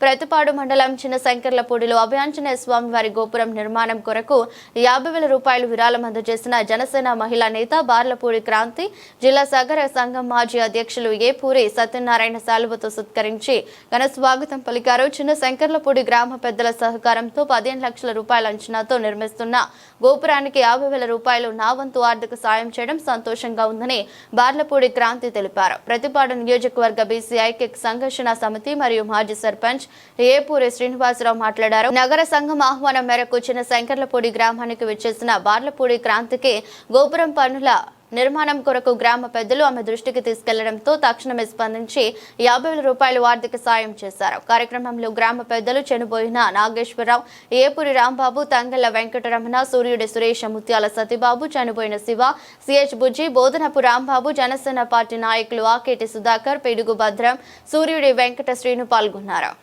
ప్రతిపాడు మండలం చిన్న శంకర్లపూడిలో అభయాంజనేయ స్వామి వారి గోపురం నిర్మాణం కొరకు యాభై వేల రూపాయలు విరాళం అందజేసిన జనసేన మహిళా నేత బార్లపూడి క్రాంతి జిల్లా సగర సంఘం మాజీ అధ్యక్షులు ఏ పూరి సత్యనారాయణ శాలువతో సత్కరించి ఘన స్వాగతం పలికారు. చిన్న శంకర్లపూడి గ్రామ పెద్దల సహకారంతో పదిహేను లక్షల రూపాయల అంచనాతో నిర్మిస్తున్న గోపురానికి యాభై వేల రూపాయలు నా వంతు ఆర్థిక సాయం చేయడం సంతోషంగా ఉందని బార్లపూడి క్రాంతి తెలిపారు. ప్రతిపాడు నియోజకవర్గ బీసీ ఐక్య సంఘర్షణ సమితి మరియు మాజీ సర్పంచ్ ఏపూరి శ్రీనివాసరావు మాట్లాడారు. నగర సంఘం ఆహ్వానం మేరకు చిన్న శంకర్లపూడి గ్రామానికి విచ్చేసిన బార్లపూడి క్రాంతికి గోపురం పనుల నిర్మాణం కొరకు గ్రామ పెద్దలు ఆమె దృష్టికి తీసుకెళ్ళడంతో తక్షణమే స్పందించి యాభై వేల రూపాయలు ఆర్థిక సాయం చేశారు. కార్యక్రమంలో గ్రామ పెద్దలు చనిపోయిన నాగేశ్వరరావు ఏపూరి రాంబాబు తంగెళ్ళ వెంకటరమణ సూర్యుడి సురేష్ ముత్యాల సతీబాబు చనిపోయిన శివ సిహెచ్ బుజ్జి బోధనపు రాంబాబు జనసేన పార్టీ నాయకులు ఆకేటి సుధాకర్ పిడుగు భద్రం సూర్యుడి వెంకట శ్రీను పాల్గొన్నారు.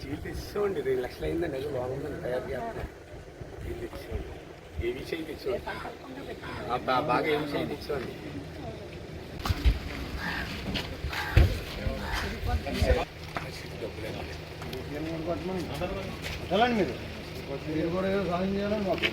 చీటీ రెండు లక్షలు అయిందండి అది బాగుందని తయారు చేస్తున్నాం. చీటీ తెచ్చుకోండి ఏ విషయం తెచ్చుకోండి బాగా ఏ విషయం తెచ్చుకోండి మీరు. కూడా ఏదో సాయం చేయాలని మాకు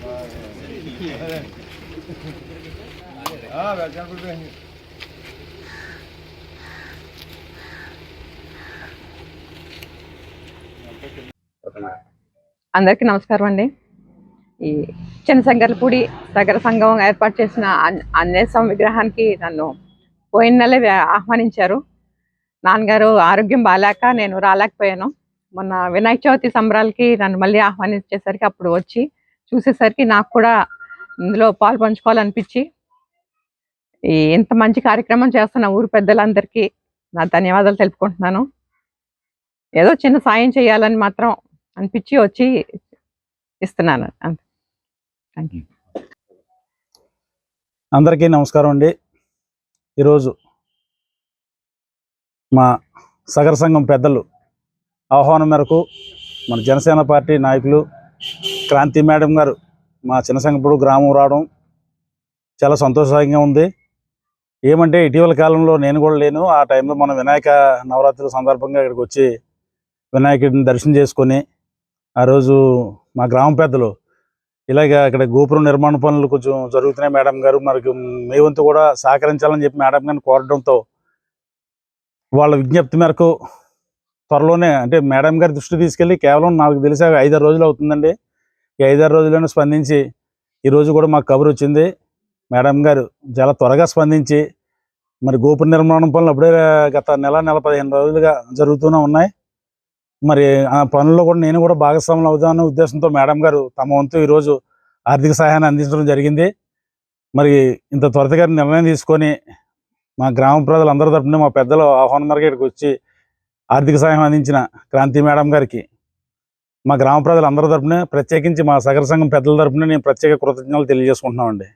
అందరికీ నమస్కారం అండి. ఈ చిన్నశంకర్లపూడి సగర సంఘం ఏర్పాటు చేసిన ఆంజనేయ స్వామి విగ్రహానికి నన్ను పోయిన నెల ఆహ్వానించారు. నాన్నగారు ఆరోగ్యం బాగాలేక నేను రాలేకపోయాను. మొన్న వినాయక చవితి సంబరాలకి నన్ను మళ్ళీ ఆహ్వానించేసరికి అప్పుడు వచ్చి చూసేసరికి నాకు కూడా ఇందులో పాలు పంచుకోవాలనిపించి ఈ ఇంత మంచి కార్యక్రమం చేస్తున్న ఊరు పెద్దలందరికీ నా ధన్యవాదాలు తెలుపుకుంటున్నాను. ఏదో చిన్న సాయం చేయాలని మాత్రం అనిపించి వచ్చి ఇస్తున్నాను. థ్యాంక్ యూ అందరికీ నమస్కారం అండి. ఈరోజు మా సగర సంఘం పెద్దలు ఆహ్వానం మేరకు మన జనసేన పార్టీ నాయకులు క్రాంతి మేడం గారు మా చిన్నసంగపుడు గ్రామం రావడం చాలా సంతోషంగా ఉంది. ఏమంటే ఇటీవల కాలంలో నేను కూడా లేను. ఆ టైంలో మనం వినాయక నవరాత్రుల సందర్భంగా ఇక్కడికి వచ్చి వినాయకుడిని దర్శనం చేసుకొని ఆ రోజు మా గ్రామ పెద్దలు ఇలాగ ఇక్కడ గోపురం నిర్మాణ పనులు కొంచెం జరుగుతున్నాయి మేడం గారు. మనకి మీ వంతు కూడా సహకరించాలని చెప్పి మేడం గారిని కోరడంతో వాళ్ళ విజ్ఞప్తి మేరకు త్వరలోనే అంటే మేడం గారి దృష్టి తీసుకెళ్ళి కేవలం నాకు తెలిసి ఐదారు రోజులు అవుతుందండి. ఈ ఐదారు రోజుల్లోనే స్పందించి ఈరోజు కూడా మాకు కబురు వచ్చింది. మేడం గారు చాలా త్వరగా స్పందించి మరి గోపుర నిర్మాణం పనులు అప్పుడే గత నెల నెల పదిహేను రోజులుగా జరుగుతూనే ఉన్నాయి. మరి ఆ పనుల్లో కూడా నేను కూడా భాగస్వాములు అవుదామనే ఉద్దేశంతో మేడం గారు తమ వంతు ఈరోజు ఆర్థిక సహాయాన్ని అందించడం జరిగింది. మరి ఇంత త్వరతగా నిర్ణయం తీసుకొని మా గ్రామ ప్రజలందరి తరఫున మా పెద్దలు ఆహ్వానం మేరకు ఇక్కడికి వచ్చి ఆర్థిక సహాయం అందించిన క్రాంతి మేడం గారికి మా గ్రామ ప్రజలందరి తరపున ప్రత్యేకించి మా సగర సంఘం పెద్దల తరపున నేను ప్రత్యేక కృతజ్ఞతలు తెలియజేసుకుంటున్నామండి.